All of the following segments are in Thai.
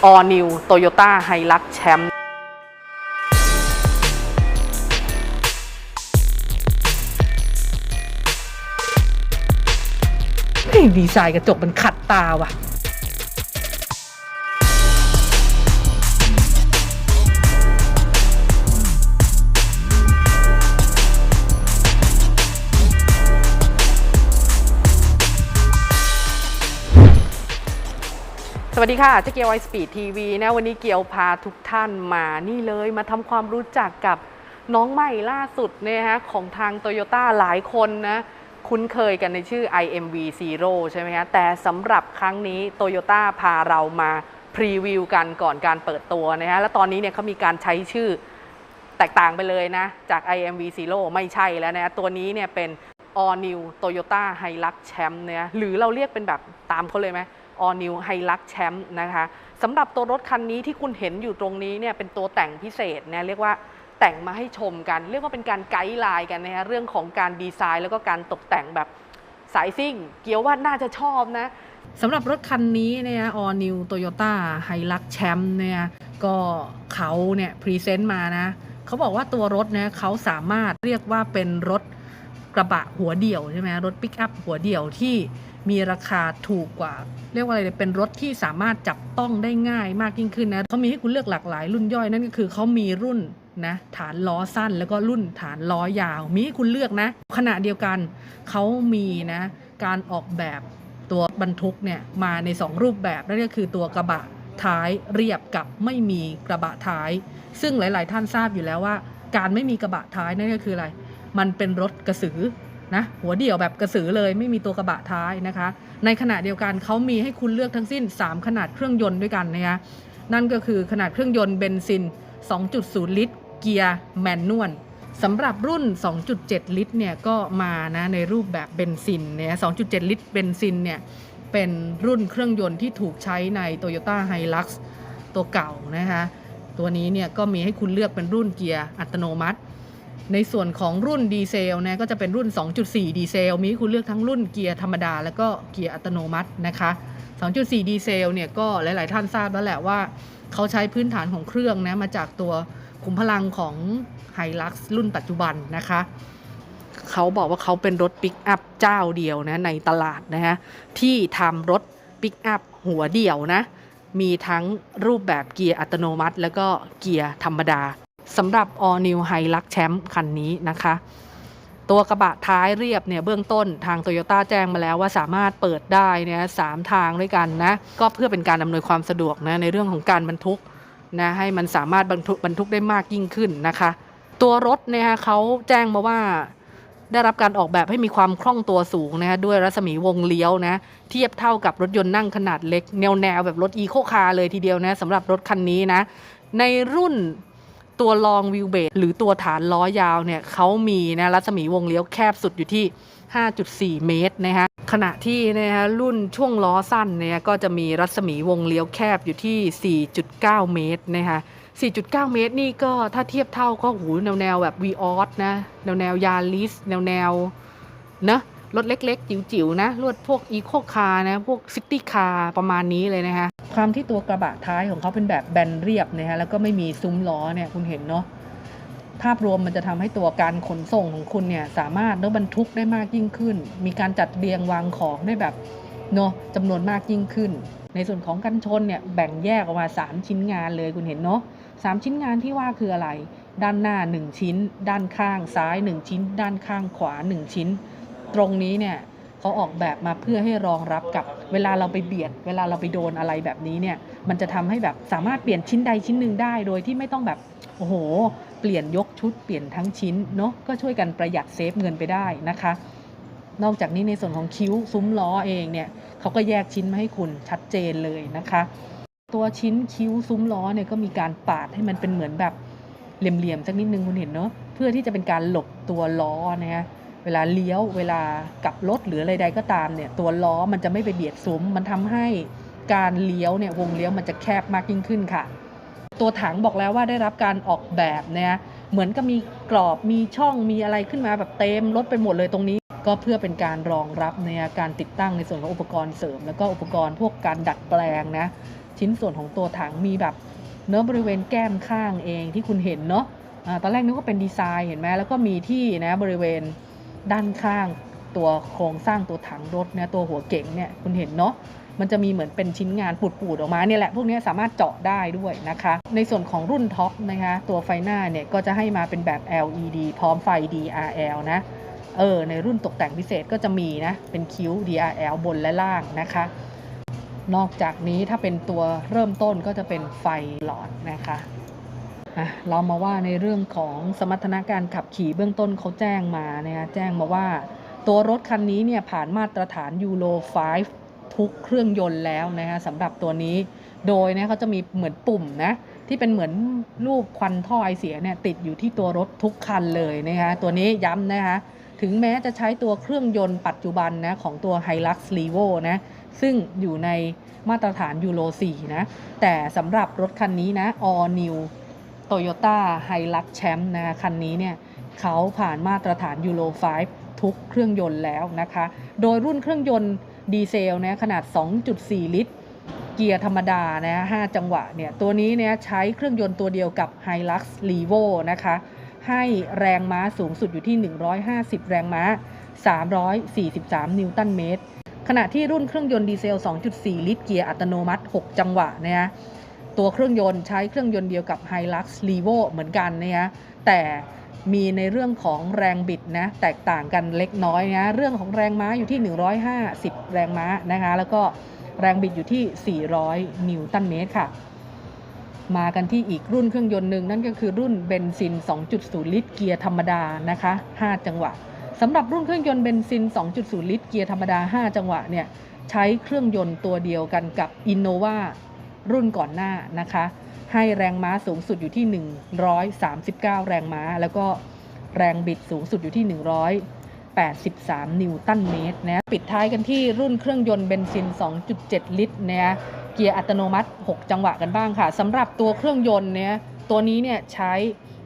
All New Toyota Hilux Champ ดีไซน์กระจกมันขัดตาว่ะ สวัสดีค่ะเจ๊เกียวไอสปีดทีวีนะวันนี้เกียวพาทุกท่านมานี่เลยมาทำความรู้จักกับน้องใหม่ล่าสุดเนี่ยฮะของทางโตโยต้าหลายคนนะคุ้นเคยกันในชื่อ IMV Zero ใช่ไหมฮะแต่สำหรับครั้งนี้โตโยต้าพาเรามาพรีวิวกันก่อนการเปิดตัวนะฮะและตอนนี้เนี่ยเขามีการใช้ชื่อแตกต่างไปเลยนะ จาก IMV Zero ไม่ใช่แล้วนะตัวนี้เนี่ยเป็น All New Toyota Hilux Champ เนี่ยหรือเราเรียกเป็นแบบตามเขาเลยไหม All New Hilux Champ นะคะสำหรับตัวรถคันนี้ที่คุณเห็นอยู่ตรงนี้เนี่ยเป็นตัวแต่งพิเศษนะเรียกว่าแต่งมาให้ชมกัน เรียกว่าเป็นการไกด์ไลน์กันนะฮะเรื่องของการดีไซน์แล้วก็การตกแต่งแบบสายซิ่ง เกียวว่าน่าจะชอบนะสำหรับรถคันนี้เนี่ย All New Toyota Hilux Champ เนี่ยก็เขาเนี่ยพรีเซนต์มานะเขาบอกว่าตัวรถเนี่ยเขาสามารถเรียกว่าเป็นรถกระบะหัวเดี่ยวใช่ไหมรถปิกอัพหัวเดี่ยวที่ มีราคาถูกกว่า เรียกว่าอะไรเป็นรถที่สามารถจับต้องได้ง่ายมากยิ่งขึ้นนะเขามีให้คุณเลือกหลากหลายรุ่นย่อยนั่นก็คือเขามีรุ่นนะฐานล้อสั้นแล้วก็รุ่นฐานล้อยาว มีให้คุณเลือกนะ ขณะเดียวกันเขามีนะการออกแบบตัวบรรทุกเนี่ยมาใน 2 รูปแบบนั่นก็คือตัวกระบะท้ายเรียบกับไม่มีกระบะท้าย ซึ่งหลาย ๆ ท่านทราบอยู่แล้วว่า การไม่มีกระบะท้ายนั่นก็คืออะไร มันเป็นรถกระสือ นะหัวเดี่ยวแบบกระสือเลยไม่มีตัวกระบะท้ายนะคะ ในขณะเดียวกันเขามีให้คุณเลือกทั้งสิ้น 3 ขนาดเครื่องยนต์ด้วยกันนะคะนั่นก็คือขนาดเครื่องยนต์เบนซิน 2.0 ลิตร เกียร์แมนนวลสำหรับรุ่น 2.7 ลิตรเนี่ยก็มานะในรูปแบบเบนซินเนี่ย 2.7 ลิตรเบนซินเนี่ยเป็นรุ่นเครื่องยนต์ที่ถูกใช้ใน Toyota Hilux ตัวเก่านะคะตัวนี้เนี่ยก็มีให้คุณเลือกเป็นรุ่นเกียร์อัตโนมัติ ในส่วนของรุ่นดีเซลนะก็จะเป็นรุ่น 2.4 ดีเซล มีให้คุณเลือกทั้งรุ่นเกียร์ธรรมดา แล้วก็เกียร์อัตโนมัตินะคะ 2.4 ดีเซลเนี่ยก็หลาย ๆ ท่านทราบแล้วแหละว่าเขาใช้พื้นฐานของเครื่องนะมาจากตัวขุมพลังของ h i l u x รุ่นปัจจุบันนะคะ เขาบอกว่าเขาเป็นรถปิกอัพเจ้าเดียวนะในตลาดนะฮะที่ทำรถปิกอัพหัวเดี่ยวนะ มีทั้งรูปแบบเกียร์อัตโนมัติ แล้วก็เกียร์ธรรมดา สำหรับ All New Hilux Champ คันนี้นะคะ ตัวกระบะท้ายเรียบเนี่ยเบื้องต้นทางโตโยต้าแจ้งมาแล้วว่าสามารถเปิดได้เนี่ยสามทางด้วยกันนะ ก็เพื่อเป็นการอำนวยความสะดวกนะในเรื่องของการบรรทุกนะให้มันสามารถบรรทุกบรรทุกได้มากยิ่งขึ้นนะคะ ตัวรถเนี่ยฮะเขาแจ้งมาว่าได้รับการออกแบบให้มีความคล่องตัวสูงนะฮะด้วยรัศมีวงเลี้ยวนะ เทียบเท่ากับรถยนต์นั่งขนาดเล็ก แนวแนวแบบรถอีโคคาร์เลยทีเดียวนะสำหรับรถคันนี้นะ ในรุ่น ตัวลองวิวเบสหรือตัวฐานล้อยาวเนี่ยเขามีนะรัศมีวงเลี้ยวแคบสุดอยู่ที่ 5.4 เมตรนะฮะขณะที่นะฮะรุ่นช่วงล้อสั้นเนี่ยก็จะมีรัศมีวงเลี้ยวแคบอยู่ที่ 4.9 เมตรนะคะ4.9 เมตรนี่ก็ถ้าเทียบเท่าก็หูแนวแนวแบบ v ีออสนะแนวแนวยาริสแนวแนวนะรถเล็กๆ จิ๋วๆ นะรถพวกอีโคคาร์นะ พวกซิตี้คาร์ประมาณนี้เลยนะคะ ความที่ตัวกระบะท้ายของเขาเป็นแบบแบนเรียบนะฮะแล้วก็ไม่มีซุ้มล้อเนี่ยคุณเห็นเนาะภาพรวมมันจะทำให้ตัวการขนส่งของคุณเนี่ยสามารถรถบรรทุกได้มากยิ่งขึ้น มีการจัดเรียงวางของได้แบบเนาะจำนวนมากยิ่งขึ้น ในส่วนของกันชนเนี่ยแบ่งแยกออกมา 3 ชิ้นงานเลยคุณเห็นเนาะสามชิ้นงานที่ว่าคืออะไร ด้านหน้า 1 ชิ้น ด้านข้างซ้าย 1 ชิ้น ด้านข้างขวา 1 ชิ้น ตรงนี้เนี่ย เขาออกแบบมาเพื่อให้รองรับกับเวลาเราไปเบียด เวลาเราไปโดนอะไรแบบนี้เนี่ย มันจะทำให้แบบสามารถเปลี่ยนชิ้นใดชิ้นหนึ่งได้ โดยที่ไม่ต้องแบบโอ้โห เปลี่ยนยกชุดเปลี่ยนทั้งชิ้นเนาะก็ช่วยกันประหยัดเซฟเงินไปได้นะคะ นอกจากนี้ในส่วนของคิ้วซุ้มล้อเองเนี่ยเขาก็แยกชิ้นมาให้คุณชัดเจนเลยนะคะ ตัวชิ้นคิ้วซุ้มล้อเนี่ยก็มีการปาดให้มันเป็นเหมือนแบบเหลี่ยมๆสักนิดนึงคุณเห็นเนาะเพื่อที่จะเป็นการหลบตัวล้อนะฮะ วลาเลี้ยวเวลากลับรถหรืออะไรใดก็ตามเนี่ยตัวล้อมันจะไม่ไปเบียดซุ้ม มันทำให้การเลี้ยวเนี่ยวงเลี้ยวมันจะแคบมากยิ่งขึ้นค่ะ ตัวถังบอกแล้วว่าได้รับการออกแบบเนี่ยเหมือนกับมีกรอบมีช่องมีอะไรขึ้นมาแบบเต็มรถไปหมดเลยตรงนี้ ก็เพื่อเป็นการรองรับในการติดตั้งในส่วนของอุปกรณ์เสริม แล้วก็อุปกรณ์พวกการดัดแปลงนะชิ้นส่วนของตัวถังมีแบบเนื้อบริเวณแก้มข้างเองที่คุณเห็นเนาะอ่าตอนแรกนึกว่าเป็นดีไซน์เห็นไหมแล้วก็มีที่นะบริเวณ ด้านข้างตัวโครงสร้างตัวถังรถเนี่ยตัวหัวเก๋งเนี่ยคุณเห็นเนาะมันจะมีเหมือนเป็นชิ้นงานปูดๆออกมาเนี่ยแหละ พวกนี้สามารถเจาะได้ด้วยนะคะ ในส่วนของรุ่นท็อปนะคะตัวไฟหน้าเนี่ยก็จะให้มาเป็นแบบ LED พร้อมไฟ DRL นะเออในรุ่นตกแต่งพิเศษก็จะมีนะ เป็นคิ้ว DRL บนและล่างนะคะ นอกจากนี้ถ้าเป็นตัวเริ่มต้นก็จะเป็นไฟหลอดนะคะอะ เรามาว่าในเรื่องของสมรรถนะการขับขี่เบื้องต้นเขาแจ้งมานะคะแจ้งมาว่า ตัวรถคันนี้เนี่ยผ่านมาตรฐานยูโร 5 ทุกเครื่องยนต์แล้วนะคะสำหรับตัวนี้ โดยเนี่ยเขาจะมีเหมือนปุ่มนะที่เป็นเหมือนรูปควันท่อไอเสียเนี่ยติดอยู่ที่ตัวรถทุกคันเลยนะคะตัวนี้ย้ำนะคะถึงแม้จะใช้ตัวเครื่องยนต์ปัจจุบันนะของตัว Hilux Levo นะซึ่งอยู่ในมาตรฐานยูโร4นะแต่สำหรับรถคันนี้นะ All New Toyota Hilux Champ นะคะคันนี้เนี่ยเขาผ่านมาตรฐานยูโร5 ทุกเครื่องยนต์แล้วนะคะ โดยรุ่นเครื่องยนต์ดีเซลนะขนาด 2.4 ลิตร เกียร์ธรรมดานะ5จังหวะเนี่ยตัวนี้เนี่ยใช้เครื่องยนต์ตัวเดียวกับ Hilux Levo นะคะให้แรงม้าสูงสุดอยู่ที่ 150 แรงม้า 343 นิวตันเมตร ขณะที่รุ่นเครื่องยนต์ดีเซล 2.4 ลิตรเกียร์อัตโนมัติ 6 จังหวะนะฮะ ตัวเครื่องยนต์ใช้เครื่องยนต์เดียวกับ Hilux Levo เหมือนกันนะฮะแต่มีในเรื่องของแรงบิดนะแตกต่างกันเล็กน้อยนะเรื่องของแรงม้าอยู่ที่ 150 แรงม้านะคะแล้วก็แรงบิดอยู่ที่ 400 นิวตันเมตรค่ะ มากันที่อีกรุ่นเครื่องยนต์หนึ่งนั่นก็คือรุ่นเบนซิน 2.0 ลิตรเกียร์ธรรมดานะคะ 5 จังหวะสำหรับรุ่นเครื่องยนต์เบนซิน 2.0 ลิตรเกียร์ธรรมดา 5 จังหวะเนี่ยใช้เครื่องยนต์ตัวเดียวกันกับ Innova รุ่นก่อนหน้านะคะ ให้แรงม้าสูงสุดอยู่ที่ 139 แรงม้า แล้วก็แรงบิดสูงสุดอยู่ที่ 183 นิวตันเมตรนะปิดท้ายกันที่รุ่นเครื่องยนต์เบนซิน 2.7 ลิตรนะเกียร์อัตโนมัติ 6 จังหวะกันบ้างค่ะสำหรับตัวเครื่องยนต์เนี่ยตัวนี้เนี่ยใช้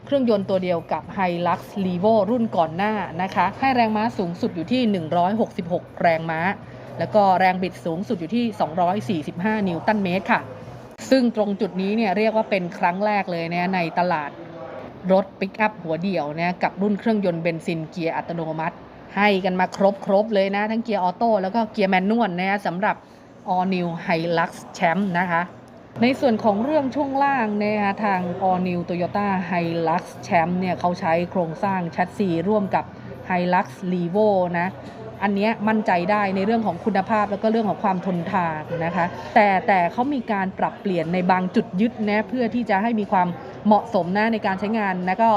เครื่องยนต์ตัวเดียวกับ Hilux Levo รุ่นก่อนหน้านะคะ ให้แรงม้าสูงสุดอยู่ที่ 166 แรงม้า แล้วก็แรงบิดสูงสุดอยู่ที่ 245 นิวตันเมตรค่ะ ซึ่งตรงจุดนี้เนี่ยเรียกว่าเป็นครั้งแรกเลยนะในตลาดรถปิกอัพหัวเดี่ยวนะกับรุ่นเครื่องยนต์เบนซินเกียร์อัตโนมัติ ให้กันมาครบครบเลยนะ ทั้งเกียร์ออโต้แล้วก็เกียร์แมนนวลนะสำหรับ All New Hilux Champ นะคะในส่วนของเรื่องช่วงล่างนะคะทาง All New Toyota Hilux Champ เนี่ยเขาใช้โครงสร้างแชสซีร่วมกับ Hilux Levo นะ อันนี้มั่นใจได้ในเรื่องของคุณภาพแล้วก็เรื่องของความทนทานนะคะ แต่แต่เขามีการปรับเปลี่ยนในบางจุดยึดนะเพื่อที่จะให้มีความเหมาะสมนะในการใช้งานและก็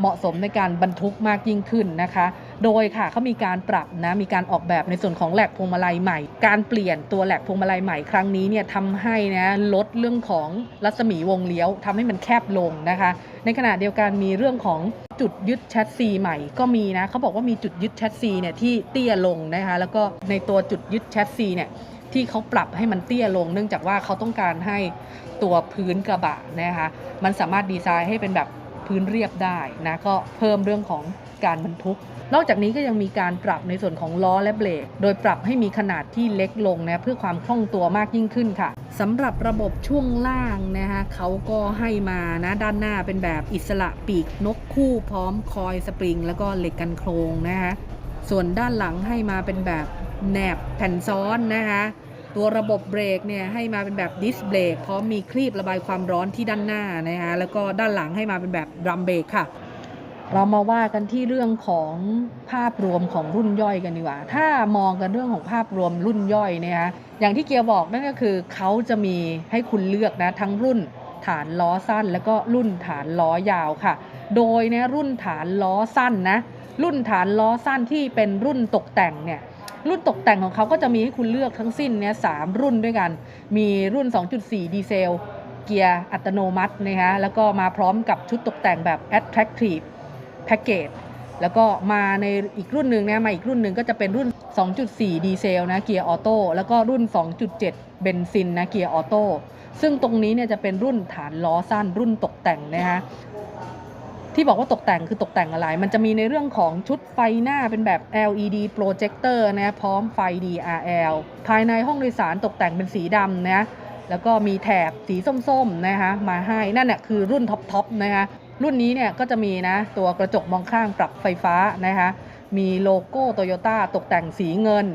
เหมาะสมในการบรรทุกมากยิ่งขึ้นนะคะ โดยค่ะเขามีการปรับนะมีการออกแบบในส่วนของแหลกพวงมาลัยใหม่ การเปลี่ยนตัวแหลกพวงมาลัยใหม่ครั้งนี้เนี่ยทำให้นะลดเรื่องของรัศมีวงเลี้ยวทำให้มันแคบลงนะคะ ในขณะเดียวกันมีเรื่องของจุดยึดแชสซีใหม่ก็มีนะเขาบอกว่ามีจุดยึดแชสซีเนี่ยที่เตี้ยลงนะคะแล้วก็ในตัวจุดยึดแชสซีเนี่ยที่เขาปรับให้มันเตี้ยลง เนื่องจากว่าเขาต้องการให้ตัวพื้นกระบะนะคะมันสามารถดีไซน์ให้เป็นแบบพื้นเรียบได้นะก็เพิ่มเรื่องของ การบรรทุก นอกจากนี้ก็ยังมีการปรับในส่วนของล้อและเบรก โดยปรับให้มีขนาดที่เล็กลงนะเพื่อความคล่องตัวมากยิ่งขึ้นค่ะสำหรับระบบช่วงล่างนะคะเขาก็ให้มานะด้านหน้าเป็นแบบอิสระปีกนกคู่พร้อมคอยสปริง แล้วก็เหล็กกันโครงนะคะส่วนด้านหลังให้มาเป็นแบบแหนบแผ่นซ้อนนะคะตัวระบบเบรกเนี่ยให้มาเป็นแบบดิสเบรกพร้อมมีคลีประบายความร้อนที่ด้านหน้านะคะแล้วก็ด้านหลังให้มาเป็นแบบดรัมเบรกค่ะ เรามาว่ากันที่เรื่องของภาพรวมของรุ่นย่อยกันดีกว่า ถ้ามองกันเรื่องของภาพรวมรุ่นย่อยเนี่ยฮะอย่างที่เกียร์บอกนั่นก็คือเขาจะมีให้คุณเลือกนะทั้งรุ่นฐานล้อสั้น แล้วก็รุ่นฐานล้อยาวค่ะ โดยเนี่ยรุ่นฐานล้อสั้นนะรุ่นฐานล้อสั้นที่เป็นรุ่นตกแต่งเนี่ยรุ่นตกแต่งของเขาก็จะมีให้คุณเลือกทั้งสิ้นเนี่ยสามรุ่นด้วยกัน มีรุ่น 2.4 ดีเซล เกียร์อัตโนมัตินะคะแล้วก็มาพร้อมกับชุดตกแต่งแบบ attractive แพ็กเกจแล้วก็มาในอีกรุ่นหนึ่งนะมาอีกรุ่นหนึ่งก็จะเป็นรุ่น 2.4 ดีเซลนะเกียร์ออโต้แล้วก็รุ่น 2.7 เบนซินนะเกียร์ออโต้ซึ่งตรงนี้เนี่ยจะเป็นรุ่นฐานล้อสั้นรุ่นตกแต่งนะฮะที่บอกว่าตกแต่งคือตกแต่งอะไร มันจะมีในเรื่องของชุดไฟหน้าเป็นแบบ LED projector นะพร้อมไฟ DRL ภายในห้องโดยสารตกแต่งเป็นสีดำนะแล้วก็มีแถบสีส้มๆนะคะมาให้นั่นน่ะคือรุ่นท็อปๆนะคะ รุ่นนี้เนี่ยก็จะมีนะตัวกระจกมองข้างปรับไฟฟ้านะคะมีโลโก้โตโยต้าตกแต่งสีเงิน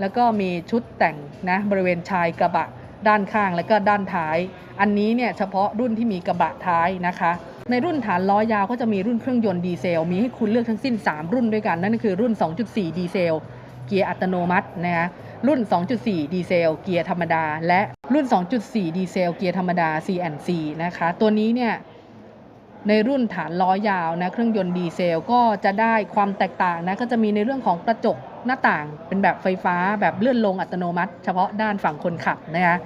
แล้วก็มีชุดแต่งนะบริเวณชายกระบะด้านข้างแล้วก็ด้านท้าย อันนี้เนี่ยเฉพาะรุ่นที่มีกระบะท้ายนะคะ ในรุ่นฐานล้อยาวก็จะมีรุ่นเครื่องยนต์ดีเซล มีให้คุณเลือกทั้งสิ้น 3 รุ่นด้วยกัน นั่นคือรุ่น 2.4 ดีเซล เกียร์อัตโนมัตินะคะรุ่น 2.4 ดีเซล เกียร์ธรรมดา และรุ่น 2.4 ดีเซล เกียร์ธรรมดา C&C นะคะ ตัวนี้เนี่ย ในรุ่นฐานล้อยาวนะเครื่องยนต์ดีเซลก็จะได้ความแตกต่างนะก็จะมีในเรื่องของกระจกหน้าต่างเป็นแบบไฟฟ้าแบบเลื่อนลงอัตโนมัติ เฉพาะด้านฝั่งคนขับนะคะ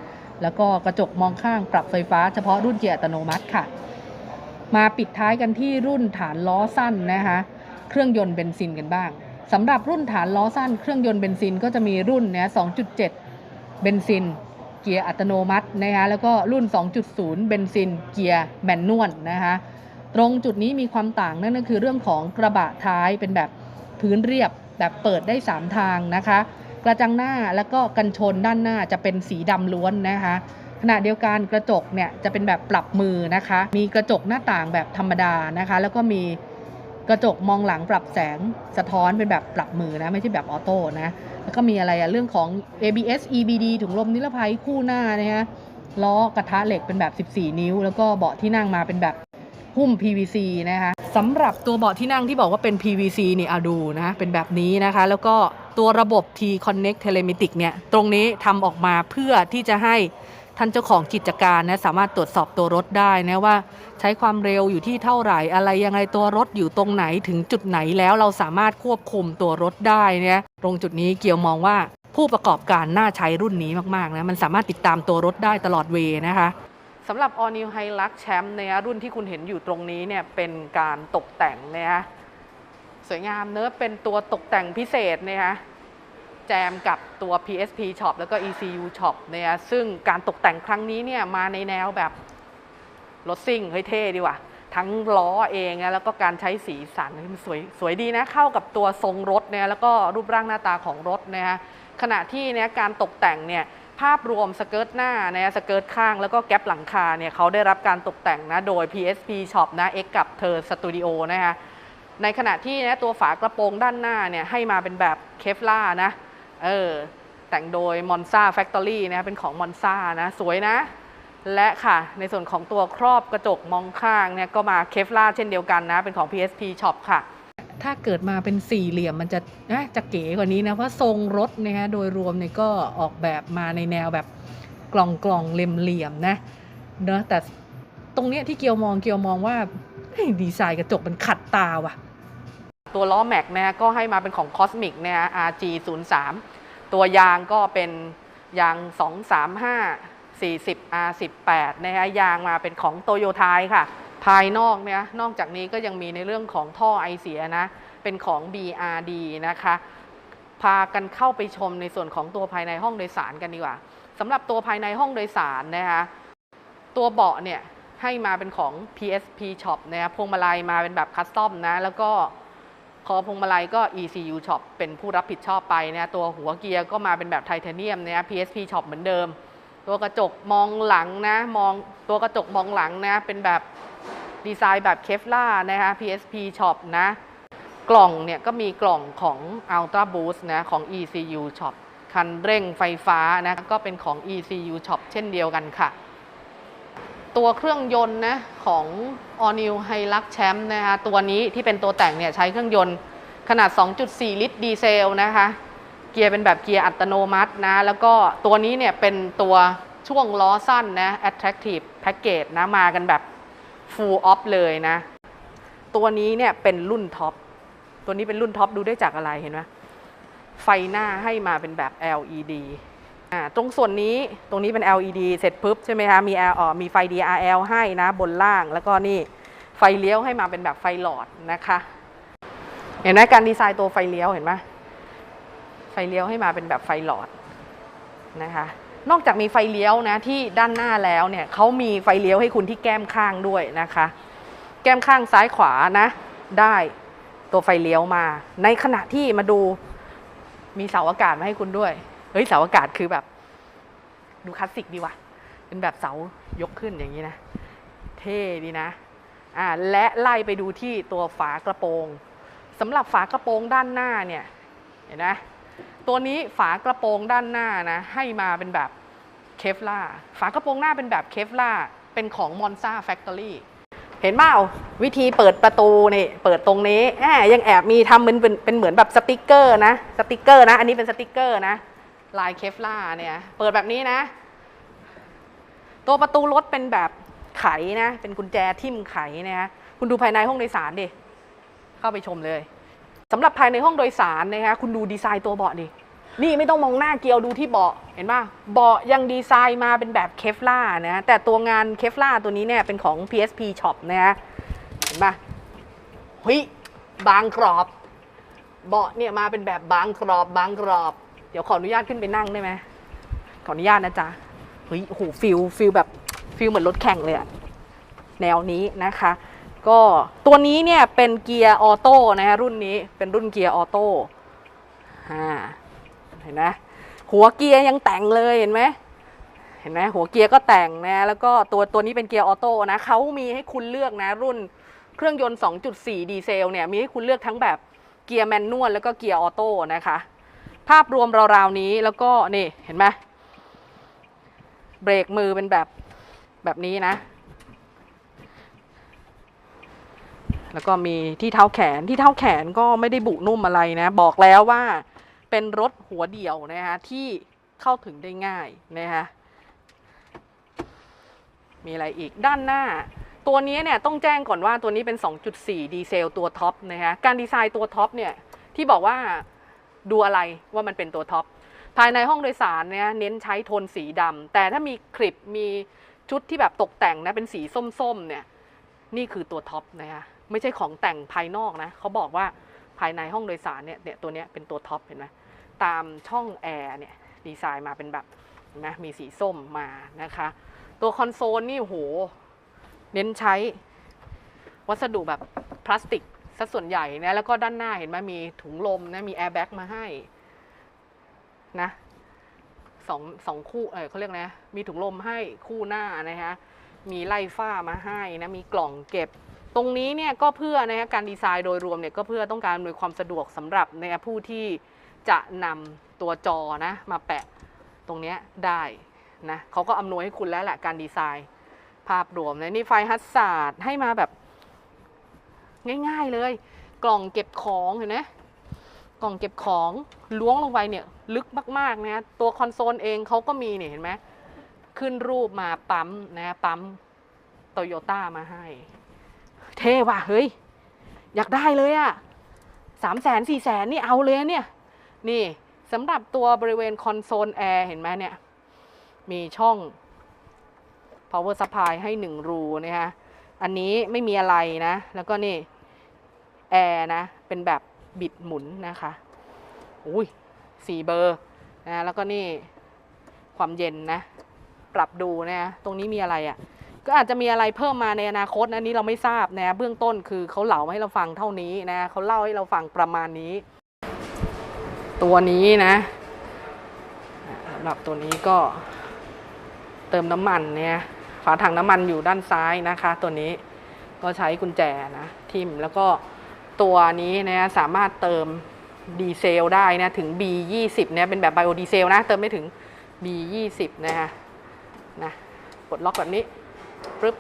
แล้วก็กระจกมองข้างปรับไฟฟ้าเฉพาะรุ่นเกียร์อัตโนมัติค่ะ มาปิดท้ายกันที่รุ่นฐานล้อสั้นนะคะเครื่องยนต์เบนซินกันบ้างสำหรับรุ่นฐานล้อสั้นเครื่องยนต์เบนซินก็จะมีรุ่นเนี่ย2.7 เบนซินเกียร์อัตโนมัตินะคะแล้วก็รุ่น 2.0 เบนซินเกียร์แมนนวลนะคะ ตรงจุดนี้มีความต่างนั่นก็คือเรื่องของกระบะท้ายเป็นแบบพื้นเรียบแบบเปิดได้ 3 ทางนะคะ กระจังหน้าแล้วก็กันชนด้านหน้าจะเป็นสีดำล้วนนะคะขณะเดียวกันกระจกเนี่ยจะเป็นแบบปรับมือนะคะ มีกระจกหน้าต่างแบบธรรมดานะคะ แล้วก็มีกระจกมองหลังปรับแสงสะท้อนเป็นแบบปรับมือนะไม่ใช่แบบออโต้นะแล้วก็มีอะไรอะเรื่องของ ABS EBD ถุงลมนิรภัยคู่หน้านะฮะล้อกระทะเหล็กเป็นแบบ 14 นิ้ว แล้วก็เบาะที่นั่งมาเป็นแบบ หุ้ม PVC นะคะสำหรับตัวเบาะที่นั่งที่บอกว่าเป็น PVC นี่เอาดูนะเป็นแบบนี้นะคะ แล้วก็ตัวระบบ T Connect Telematic เนี่ย ตรงนี้ทำออกมาเพื่อที่จะให้ท่านเจ้าของกิจการนะสามารถตรวจสอบตัวรถได้นะว่า ใช้ความเร็วอยู่ที่เท่าไหร่ อะไรยังไงตัวรถอยู่ตรงไหนถึงจุดไหนแล้วเราสามารถควบคุมตัวรถได้เนี่ยตรงจุดนี้เกี่ยวมองว่าผู้ประกอบการน่าใช้รุ่นนี้มากๆนะมันสามารถติดตามตัวรถได้ตลอดเวย์นะคะ สำหรับ All New Hilux Champ เนี่ยรุ่นที่คุณเห็นอยู่ตรงนี้เนี่ยเป็นการตกแต่งเนี่ยฮะสวยงามเนื้อเป็นตัวตกแต่งพิเศษนี่ยฮะแจมกับตัว PSP Shop แล้วก็ ECU Shop เนี่ยฮะซึ่งการตกแต่งครั้งนี้เนี่ยมาในแนวแบบรถซิ่งเฮ้ยเท่ดีว่ะ ทั้งล้อเองนะแล้วก็การใช้สีสันมันสวยสวยดีนะเข้ากับตัวทรงรถเนี่ยแล้วก็รูปร่างหน้าตาของรถนี่ยฮะขณะที่เนี่ยการตกแต่งเนี่ย ภาพรวมสเกิร์ตหน้านะสเกิร์ตข้างแล้วก็แก๊ปหลังคาเนี่ยเขาได้รับการตกแต่งนะโดย PSP Shop นะ X กับเธอสตูดิโอนะคะในขณะที่นะตัวฝากระโปรงด้านหน้าเนี่ยให้มาเป็นแบบเคฟล่านะเออแต่งโดย Monza Factory นะเป็นของ Monza นะสวยนะ และค่ะในส่วนของตัวครอบกระจกมองข้างเนี่ยก็มาเคฟล่าเช่นเดียวกันนะเป็นของ PSP Shop ค่ะ ถ้าเกิดมาเป็นสี่เหลี่ยมมันจะนะจะเก๋กว่านี้นะเพราะทรงรถนะฮะโดยรวมเนี่ยก็ออกแบบมาในแนวแบบกล่องกล่องๆเหลี่ยมๆนะเนอะแต่ตรงเนี้ยที่เกียวมองเกียวมองว่าดีไซน์กระจกมันขัดตาว่ะ ตัวล้อแม็กนะก็ให้มาเป็นของ Cosmic นะฮะ RG 0 3ตัวยางก็เป็นยาง 235 40 R 18 นะฮะยางมาเป็นของโตโยไทยค่ะ ภายนอกเนี่ยนอกจากนี้ก็ยังมีในเรื่องของท่อไอเสียนะ เป็นของ BRD นะคะ พากันเข้าไปชมในส่วนของตัวภายในห้องโดยสารกันดีกว่าสำหรับตัวภายในห้องโดยสารนะคะตัวเบาะเนี่ยให้มาเป็นของ PSP Shop นะคะพวงมาลัยมาเป็นแบบคัสตอมนะ แล้วก็คอพวงมาลัยก็ ECU Shop เป็นผู้รับผิดชอบไปนะตัวหัวเกียร์ก็มาเป็นแบบไทเทเนียมนะ PSP Shop เหมือนเดิม ตัวกระจกมองหลังนะ มองตัวกระจกมองหลังนะ เป็นแบบ ดีไซน์แบบเคฟล่านะคะ PSP Shop นะ กล่องเนี่ยก็มีกล่องของ Ultra Boost นะของ ECU Shop คันเร่งไฟฟ้านะก็เป็นของ ECU Shop เช่นเดียวกันค่ะ ตัวเครื่องยนต์นะของ All New Hilux Champ นะคะตัวนี้ที่เป็นตัวแต่งเนี่ยใช้เครื่องยนต์ขนาด 2.4 ลิตรดีเซลนะคะ เกียร์เป็นแบบเกียร์อัตโนมัตินะ แล้วก็ตัวนี้เนี่ยเป็นตัวช่วงล้อสั้นนะ attractive package นะ มากันแบบ full off เลยนะ ตัวนี้เนี่ยเป็นรุ่นท็อป ตัวนี้เป็นรุ่นท็อปดูได้จากอะไรเห็นไหมไฟหน้าให้มาเป็นแบบ LED อ่าตรงส่วนนี้ตรงนี้เป็น LED เสร็จปุ๊บใช่ไหมคะ มี L อ่อมีไฟ DRL ให้นะบนล่าง แล้วก็นี่ไฟเลี้ยวให้มาเป็นแบบไฟหลอดนะคะ เห็นไหมการดีไซน์ตัวไฟเลี้ยวเห็นไหมไฟเลี้ยวให้มาเป็นแบบไฟหลอดนะคะ นอกจากมีไฟเลี้ยวนะที่ด้านหน้าแล้วเนี่ยเขามีไฟเลี้ยวให้คุณที่แก้มข้างด้วยนะคะ แก้มข้างซ้ายขวานะ ได้ตัวไฟเลี้ยวมา ในขณะที่มาดูมีเสาอากาศมาให้คุณด้วย เฮ้ยเสาอากาศคือแบบ ดูคลาสสิกดีว่ะ เป็นแบบเสายกขึ้นอย่างนี้นะ เท่ดีนะอ่าและไล่ไปดูที่ตัวฝากระโปรงสำหรับฝากระโปรงด้านหน้าเนี่ย เห็นไหม ตัวนี้ฝากระโปรงด้านหน้านะให้มาเป็นแบบเคฟล่าฝากระโปรงหน้าเป็นแบบเคฟล่าเป็นของมอนซาแฟคทอรี่เห็นเปล่าวิธีเปิดประตูนี่เปิดตรงนี้แอบยังแอบมีทำเป็นเป็นเป็นเหมือนแบบสติกเกอร์นะสติกเกอร์นะ อันนี้เป็นสติกเกอร์นะ ลายเคฟล่าเนี่ยเปิดแบบนี้นะ ตัวประตูรถเป็นแบบไขนะ เป็นกุญแจทิ่มไขนะฮะคุณดูภายในห้องโดยสารดิ เข้าไปชมเลย สำหรับภายในห้องโดยสารนะคะคุณดูดีไซน์ตัวเบาะดินี่ไม่ต้องมองหน้าเกียวดูที่เบาะเห็นป่ะเบาะยังดีไซน์มาเป็นแบบเคฟล่านะแต่ตัวงานเคฟล่าตัวนี้เนี่ยเป็นของ PSP Shop นะฮะเห็นป่ะเฮ้ยบางกรอบ เบาะเนี่ยมาเป็นแบบบางกรอบบางกรอบ เดี๋ยวขออนุญาตขึ้นไปนั่งได้ไหมขออนุญาตนะจ๊ะเฮ้ยโหฟิลฟิลแบบฟิลเหมือนรถแข่งเลยอะแนวนี้นะคะ ก็ตัวนี้เนี่ยเป็นเกียร์ออโต้นะฮะรุ่นนี้เป็นรุ่นเกียร์ออโต้อ่าเห็นไหมหัวเกียร์ยังแต่งเลยเห็นไหมเห็นไหมหัวเกียร์ก็แต่งนะแล้วก็ตัวตัวนี้เป็นเกียร์ออโต้นะเขามีให้คุณเลือกนะรุ่นเครื่องยนต์ 2.4 ดีเซลเนี่ยมีให้คุณเลือกทั้งแบบเกียร์แมนนวลแล้วก็เกียร์ออโต้นะคะ ภาพรวมราวๆนี้แล้วก็นี่เห็นไหมเบรกมือเป็นแบบแบบนี้นะ แล้วก็มีที่เท้าแขนที่เท้าแขนก็ไม่ได้บุนุ่มอะไรนะ บอกแล้วว่าเป็นรถหัวเดี่ยวนะคะที่เข้าถึงได้ง่ายนะคะมีอะไรอีกด้านหน้า ตัวนี้เนี่ยต้องแจ้งก่อนว่าตัวนี้เป็น 2.4 ดีเซลตัวท็อปนะคะการดีไซน์ตัวท็อปเนี่ยที่บอกว่าดูอะไรว่ามันเป็นตัวท็อปภายในห้องโดยสารเนี่ยเน้นใช้โทนสีดำแต่ถ้ามีคลิปมีชุดที่แบบตกแต่งนะเป็นสีส้มๆเนี่ยนี่คือตัวท็อปนะคะ ไม่ใช่ของแต่งภายนอกนะเขาบอกว่าภายในห้องโดยสารเนี่ยเนี่ยตัวเนี้ยเป็นตัวท็อปเห็นไหมตามช่องแอร์เนี่ยดีไซน์มาเป็นแบบเห็นไหมมีสีส้มมานะคะ ตัวคอนโซลนี่โหเน้นใช้วัสดุแบบพลาสติกซะส่วนใหญ่นะแล้วก็ด้านหน้าเห็นไหมมีถุงลมนะมีแอร์แบ็กมาให้นะสองสองคู่เออเขาเรียกนะ มีถุงลมให้คู่หน้านะฮะมีไล่ฝ้ามาให้นะ มีกล่องเก็บ ตรงนี้เนี่ยก็เพื่อนะฮะการดีไซน์โดยรวมเนี่ยก็เพื่อต้องการอำนวยความสะดวกสำหรับในผู้ที่จะนำตัวจอนะมาแปะตรงนี้ได้นะเขาก็อำนวยให้คุณแล้วแหละการดีไซน์ภาพรวมนะนี่ไฟฮัสซาร์ดให้มาแบบง่ายๆเลย กล่องเก็บของเห็นไหมกล่องเก็บของล้วงลงไปเนี่ยลึกมากๆนะตัวคอนโซลเองเขาก็มีเนี่ยเห็นไหมขึ้นรูปมาปั๊มนะปั๊มโตโยต้ามาให้ เท่ว่ะเฮ้ย อยากได้เลยอะสามแสนสี่แสนนี่เอาเลยเนี่ย นี่สำหรับตัวบริเวณคอนโซลแอร์เห็นไหมเนี่ย มีช่อง power supply ให้หนึ่งรูนะฮะ อันนี้ไม่มีอะไรนะ แล้วก็นี่แอร์นะ เป็นแบบบิดหมุนนะคะอุ้ยสี่เบอร์นะแล้วก็นี่ความเย็นนะ ปรับดูนะ ตรงนี้มีอะไรอะ่ะ ก็อาจจะมีอะไรเพิ่มมาในอนาคตนะอันนี้เราไม่ทราบนะเบื้องต้นคือเขาเล่าให้เราฟังเท่านี้นะเขาเล่าให้เราฟังประมาณนี้ ตัวนี้นะสำหรับตัวนี้ก็เติมน้ำมันเนี่ยฝาถังน้ำมันอยู่ด้านซ้ายนะคะ ตัวนี้ก็ใช้กุญแจนะทิมแล้วก็ตัวนี้นะสามารถเติมดีเซลได้นะถึง B20 เนี่ยเป็นแบบไบโอดีเซลนะ เติมไม่ถึง B20 นะคะนะปลดล็อกแบบนี้ ปึ๊บ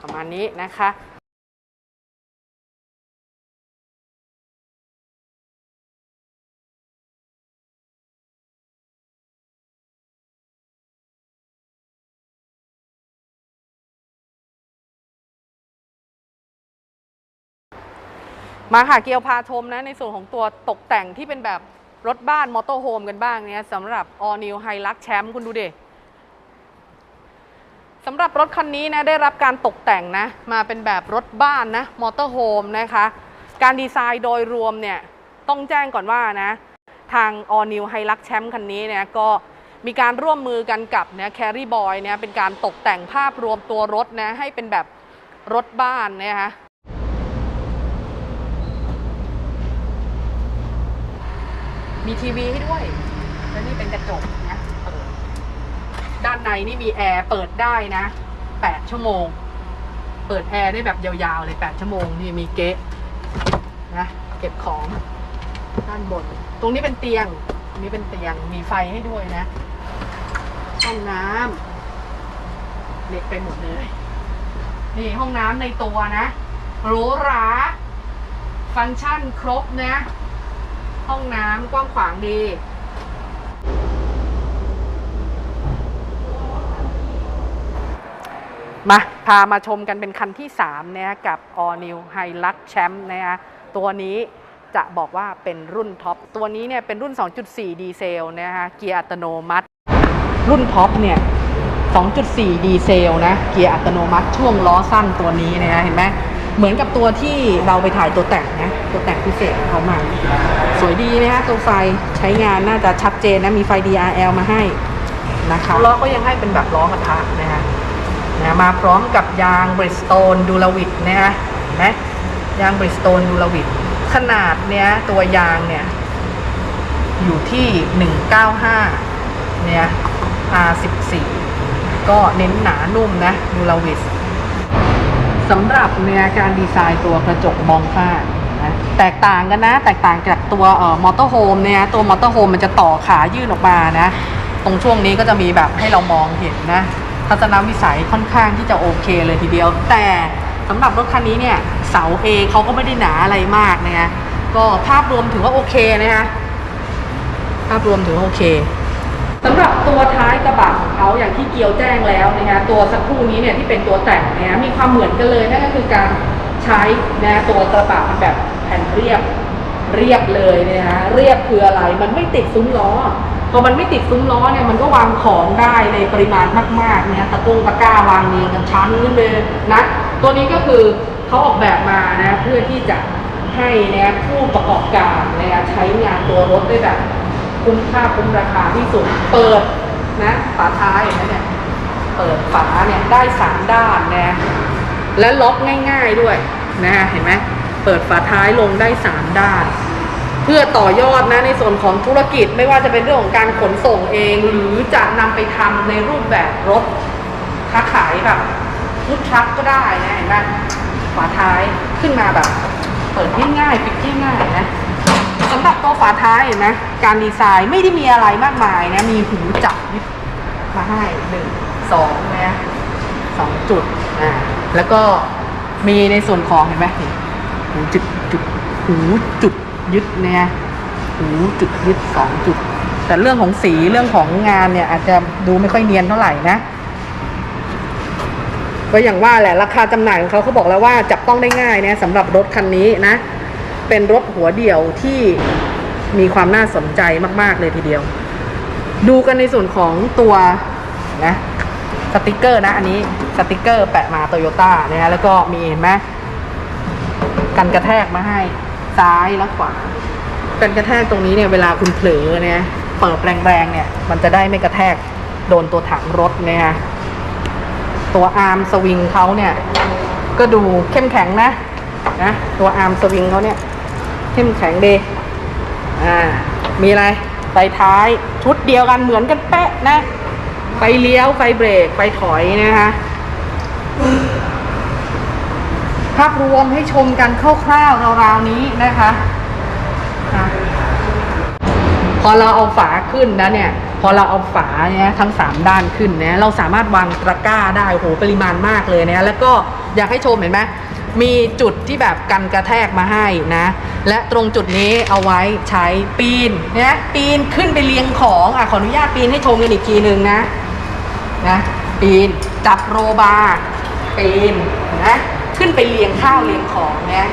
ประมาณนี้นะคะมาค่ะเกียวพาชมนะในส่วนของตัวตกแต่งที่เป็นแบบรถบ้านมอเตอร์โฮมกันบ้างเนี่ยสำหรับ All New Hilux Champ คุณดูเด สำหรับรถคันนี้นะได้รับการตกแต่งนะมาเป็นแบบรถบ้านนะมอเตอร์โฮมนะคะ การดีไซน์โดยรวมเนี่ยต้องแจ้งก่อนว่านะทาง All New Hilux Champ คันนี้เนี่ยก็มีการร่วมมือกันกับเนี่ย Carry Boy เนี่ยเป็นการตกแต่งภาพรวมตัวรถนะให้เป็นแบบรถบ้านนะคะมีทีวีให้ด้วย แล้วนี่เป็นกระจก ด้านในนี่มีแอร์เปิดได้นะ8ชั่วโมง เปิดแอร์ได้แบบยาวๆเลย8ชั่วโมงนี่มีเก๊ะนะเก็บของด้านบน ตรงนี้เป็นเตียงตรงนี้เป็นเตียงมีไฟให้ด้วยนะห้องน้ำเล็กไปหมดเลยนี่ห้องน้ำในตัวนะหรูหราฟังก์ชันครบนะ ห้องน้ำกว้างขวางดี มาพามาชมกันเป็นคันที่3นี่ยกับ All New Hilux Champ นะฮะตัวนี้จะบอกว่าเป็นรุ่นท็อป ตัวนี้เนี่ยเป็นรุ่น 2.4 ดีเซลนะฮะเกียร์อัตโนมัติ รุ่นท็อปเนี่ย 2.4 ดีเซลนะเกียร์อัตโนมัติช่วงล้อสั้นตัวนี้นะฮะเห็นไหมเหมือนกับตัวที่เราไปถ่ายตัวแต่งนะ ตัวแต่งพิเศษเขามา สวยดีนะฮะตัวไฟใช้งานน่าจะชัดเจนนะ มีไฟ DRL มาให้นะคะล้อก็ยังให้เป็นแบบล้อกระทะนะฮะ นะมาพร้อมกับยาง Bridgestone d u r a v i t นะฮะเห็นไหมยาง Bridgestone d u r a v i t ขนาดเนี้ยตัวยางเนี่ยอยู่ที่ 195 เนี่ย R14 ก็เน้นหนานุ่มนะ d u r a v i t สำหรับเนี่ยการดีไซน์ตัวกระจกมองข้างนะแตกต่างกันนะ แตกต่างจากตัวเอ่อมอเตอร์โฮมเนี่ยตัวมอเตอร์โฮมมันจะต่อขายื่นออกมานะ ตรงช่วงนี้ก็จะมีแบบให้เรามองเห็นนะ ทัศนวิสัยค่อนข้างที่จะโอเคเลยทีเดียว แต่สำหรับรถคันนี้เนี่ยเสาเองเขาก็ไม่ได้หนาอะไรมากนะฮะก็ภาพรวมถือว่าโอเคนะฮะภาพรวมถือว่าโอเคสำหรับตัวท้ายกระบะของเขาอย่างที่เกียวแจ้งแล้วนะฮะตัวสักครู่นี้เนี่ยที่เป็นตัวแต่งเนี่ยมีความเหมือนกันเลยนั่นก็คือการใช้นะตัวกระบะมันแบบแผ่นเรียบเรียบเลยนะฮะเรียบคืออะไรมันไม่ติดซุ้มล้อ พอมันไม่ติดซุ้มล้อเนี่ยมันก็วางของได้ในปริมาณมากๆเนี่ยตะกงตะกร้าวางเรียงกันชั้นขึ้นเลยนะตัวนี้ก็คือเขาออกแบบมานะเพื่อที่จะให้นี่ผู้ประกอบการนี่ยใช้งานตัวรถได้แบบคุ้มค่าคุ้มราคาที่สุดเปิดนะฝาท้ายนไหมเนี่ยเปิดฝาเนี่ยได้สามด้านนะและล็อกง่าย ๆด้วยนะเห็นไหมเปิดฝาท้ายลงได้สามด้าน เพื่อต่อยอดนะในส่วนของธุรกิจไม่ว่าจะเป็นเรื่องของการขนส่งเอง หรือจะนำไปทำในรูปแบบรถค้าขายแบบฟุตทรัคก็ได้นะเห็นไหมฝาท้ายขึ้นมาแบบ เปิดง่ายๆปิดง่ายๆนะสำหรับตัวฝาท้ายเห็นไหมการดีไซน์ไม่ได้มีอะไรมากมายนะมีหูจับมาให้หนึ่งสองนะสองจุดอ่าแล้วก็มีในส่วนของเห็นไหมหูจุดจุดหูจุด ยึดเนี่ยหูจุดยึดสองจุด แต่เรื่องของสีเรื่องของงานเนี่ย อาจจะดูไม่ค่อยเนียนเท่าไหร่นะ ก็อย่างว่าแหละราคาจำหน่ายของเขาเขาบอกแล้วว่าจับต้องได้ง่ายเนี่ยสำหรับรถคันนี้นะ เป็นรถหัวเดี่ยวที่มีความน่าสนใจมากๆเลยทีเดียว ดูกันในส่วนของตัวนะสติกเกอร์นะ อันนี้สติกเกอร์แปะมาโตโยต้านะฮะแล้วก็มีเห็นไหมกันกระแทกมาให้ ซ้ายและขวากันกระแทกตรงนี้เนี่ยเวลาคุณเผลอเนี่ยเปิดแรงๆเนี่ย มันจะได้ไม่กระแทกโดนตัวถังรถเนี่ยตัวอาร์มสวิงเขาเนี่ย ก็ดูเข้มแข็งนะนะตัวอาร์มสวิงเขาเนี่ย เข้มแข็งดีอ่ามีอะไรไฟท้ายชุดเดียวกันเหมือนกันเป๊ะนะไฟเลี้ยวไฟเบรกไฟถอยนะคะ ภาพรวมให้ชมกันคร่าวๆราวๆนี้นะคะพอเราเอาฝาขึ้นนะเนี่ย พอเราเอาฝาเนี่ยทั้ง 3 ด้านขึ้นเนี่ยเราสามารถวางตะกร้าได้โหปริมาณมากเลยเนี่ยแล้วก็อยากให้ชมเห็นไหมมีจุดที่แบบกันกระแทกมาให้นะ และตรงจุดนี้เอาไว้ใช้ปีนเนี่ยปีนขึ้นไปเรียงของอะขออนุญาตปีนให้ชมกันอีกทีหนึ่งนะนะ ปีนจับโรบาร์ปีนนะ ขึ้นไปเรียงข้าวเรียงของนี่ย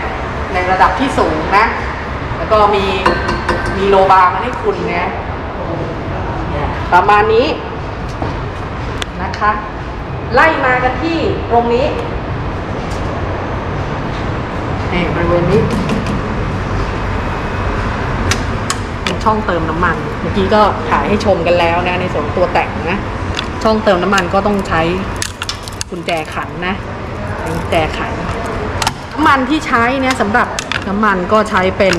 ในระดับที่สูงนะ แล้วก็มีมีโลบาร์มาให้คุณนะประมาณนี้นะคะ ไล่มากันที่ตรงนี้นี่บริเวณนี้เป็นช่องเติมน้ำมัน เมื่อกี้ก็ถ่ายให้ชมกันแล้วนะ ในส่วนตัวแต่งนะ ช่องเติมน้ำมันก็ต้องใช้กุญแจขันนะ เป็นกุญแจขันน้ำมันที่ใช้เนี่ยสำหรับน้ำมันก็ใช้เป็น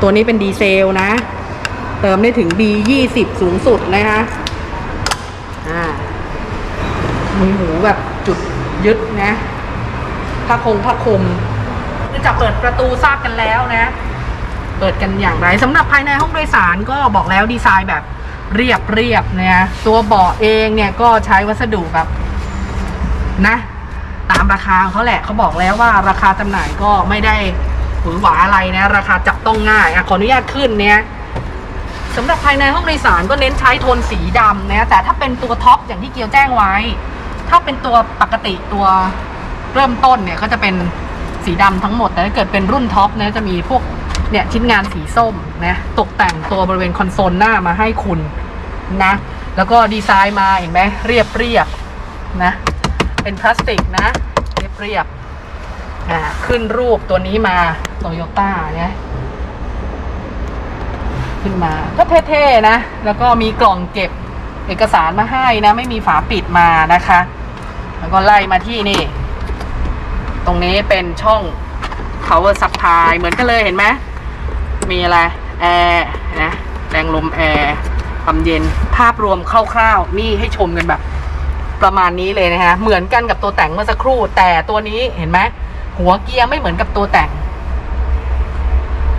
ตัวนี้เป็นดีเซลนะ เติมได้ถึง B20 สูงสุดนะคะอ่ามีหูแบบจุดยึดนะผ้าคงผ้าคลุมคือจะเปิดประตูทราบกันแล้วนะ เปิดกันอย่างไรสำหรับภายในห้องโดยสารก็บอกแล้วดีไซน์แบบเรียบเรียบๆนะตัวเบาะเองเนี่ยก็ใช้วัสดุแบบนะ ตามราคาของเขาแหละเขาบอกแล้วว่าราคาจำหน่ายก็ไม่ได้หวือหวาอะไรนะ ราคาจับต้องง่ายอะขออนุญาตขึ้นเนี่ยสำหรับภายในห้องโดยสารก็เน้นใช้โทนสีดำนะแต่ถ้าเป็นตัวท็อปอย่างที่เกียวแจ้งไว้ ถ้าเป็นตัวปกติตัวเริ่มต้นเนี่ยก็จะเป็นสีดำทั้งหมด แต่ถ้าเกิดเป็นรุ่นท็อปเนี่ยจะมีพวกเนี่ยชิ้นงานสีส้มนะตกแต่งตัวบริเวณคอนโซลหน้ามาให้คุณนะ แล้วก็ดีไซน์มาเห็นไหมเรียบเรียบนะ เป็นพลาสติกนะเรียบเรียบๆอ่าขึ้นรูปตัวนี้มาโตโยต้าเนี่ยขึ้นมาก็เท่ๆนะ แล้วก็มีกล่องเก็บเอกสารมาให้นะ ไม่มีฝาปิดมานะคะ แล้วก็ไล่มาที่นี่ ตรงนี้เป็นช่อง power supply เหมือนกันเลยเห็นไหมมีอะไร แอร์นะ แรงลมแอร์ความเย็นภาพรวมคร่าวๆ นี่ให้ชมกันแบบ ประมาณนี้เลยนะฮะเหมือนกันกับตัวแต่งเมื่อสักครู่ แต่ตัวนี้เห็นไหมหัวเกียร์ไม่เหมือนกับตัวแต่ง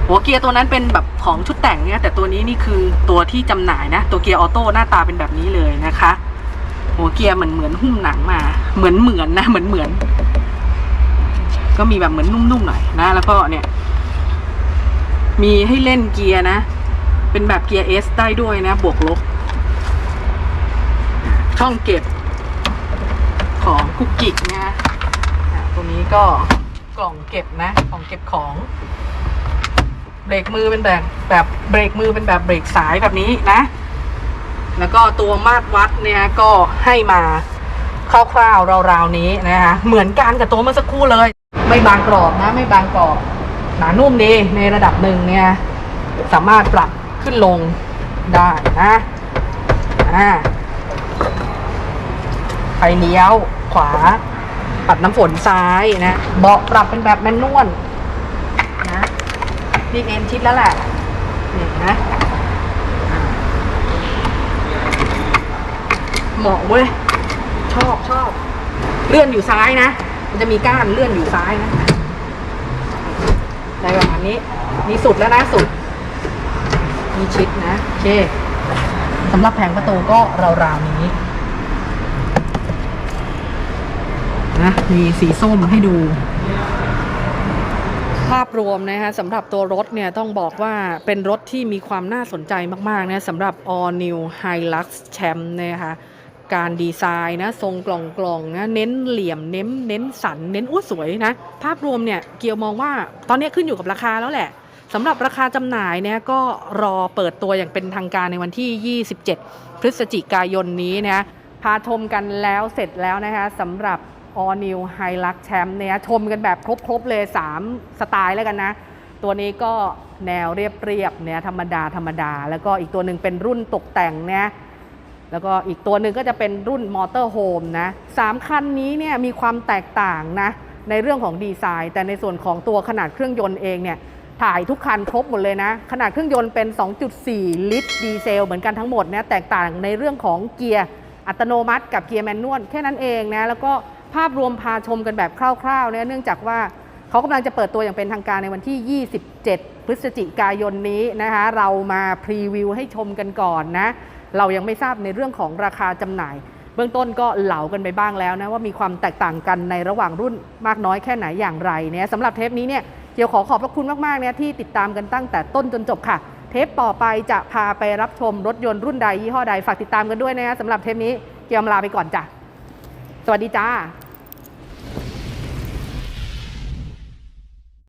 หัวเกียร์ตัวนั้นเป็นแบบของชุดแต่งเนี่ยแต่ตัวนี้นี่คือตัวที่จำหน่ายนะ ตัวเกียร์ออโต้หน้าตาเป็นแบบนี้เลยนะคะ หัวเกียร์เหมือนเหมือนหุ้มหนังมา เหมือนเหมือนนะเหมือนเหมือน ก็มีแบบเหมือนนุ่มๆหน่อยนะแล้วก็เนี่ย มีให้เล่นเกียร์นะ เป็นแบบเกียร์ S ได้ด้วยนะ บวกลบช่องเก็บ ของคุกกิกนะฮะอะตรงนี้ก็กล่องเก็บนะกล่องเก็บของเบรกมือเป็นแบบแบบเบรกมือเป็นแบบเบรกสายแบบนี้นะ แล้วก็ตัวมาตรวัดเนี่ยก็ให้มาคร่าวๆราวๆนี้นะคะเหมือนกันกับตัวเมื่อสักครู่เลย ไม่บางกรอบนะ ไม่บางกรอบ หนานุ่มดีในระดับหนึ่งเนี่ยสามารถปรับขึ้นลงได้นะอ่า ฟเลี้ยวขวาปัดน้ำฝนซ้ายนะเบาะปรับเป็นแบบแมนนวลนะนี่เอ็นชิดแล้วแหละนี่นะเหมาะเว้ยชอบชอบเลื่อนอยู่ซ้ายนะ มันจะมีก้านเลื่อนอยู่ซ้ายนะได้ประมาณนี้นี่สุดแล้วนะสุดมีชิดนะโอเคสำหรับแผงประตูก็ราวๆนี้ นะมีสีส้มให้ดู ภาพรวมนะฮะสำหรับตัวรถเนี่ยต้องบอกว่าเป็นรถที่มีความน่าสนใจมากๆนะสำหรับ All New Hilux Champ นะคะการดีไซน์นะทรงกล่องกล่องๆนะเน้นเหลี่ยมเน้นเน้นสันเน้นอ้วสวยนะ ภาพรวมเนี่ยเกียวมองว่าตอนนี้ขึ้นอยู่กับราคาแล้วแหละสำหรับราคาจำหน่ายเนี่ยก็รอเปิดตัวอย่างเป็นทางการในวันที่ 27 พฤศจิกายนนี้นะพาชมกันแล้วเสร็จแล้วนะคะสำหรับ All New Hilux Champ เนี่ยชมกันแบบครบ ๆ เลย 3 สไตล์แล้วกันนะ ตัวนี้ก็แนวเรียบๆเนี่ยธรรมดาธรรมดา แล้วก็อีกตัวหนึ่งเป็นรุ่นตกแต่งเนี่ยแล้วก็อีกตัวหนึ่งก็จะเป็นรุ่นมอเตอร์โฮมนะสามคันนี้เนี่ยมีความแตกต่างนะในเรื่องของดีไซน์ แต่ในส่วนของตัวขนาดเครื่องยนต์เองเนี่ยถ่ายทุกคันครบหมดเลยนะ ขนาดเครื่องยนต์เป็น 2.4 ลิตรดีเซลเหมือนกันทั้งหมดนะแตกต่างในเรื่องของเกียร์อัตโนมัติกับเกียร์แมนนวลแค่นั้นเองนะแล้วก็ ภาพรวมพาชมกันแบบคร่าวๆเนี่ยเนื่องจากว่าเขากำลังจะเปิดตัวอย่างเป็นทางการในวันที่ 27 พฤศจิกายนนี้นะคะเรามาพรีวิวให้ชมกันก่อนนะเรายังไม่ทราบในเรื่องของราคาจำหน่าย เบื้องต้นก็เหลากันไปบ้างแล้วนะว่ามีความแตกต่างกันในระหว่างรุ่นมากน้อยแค่ไหนอย่างไรเนี่ยสำหรับเทปนี้เนี่ยเกี่ยวขอขอบพระคุณมากๆเนี่ยที่ติดตามกันตั้งแต่ต้นจนจบค่ะ เทปต่อไปจะพาไปรับชมรถยนต์รุ่นใดยี่ห้อใดฝากติดตามกันด้วยนะฮะสำหรับเทปนี้เกียวลาไปก่อนจ้ะสวัสดีจ้า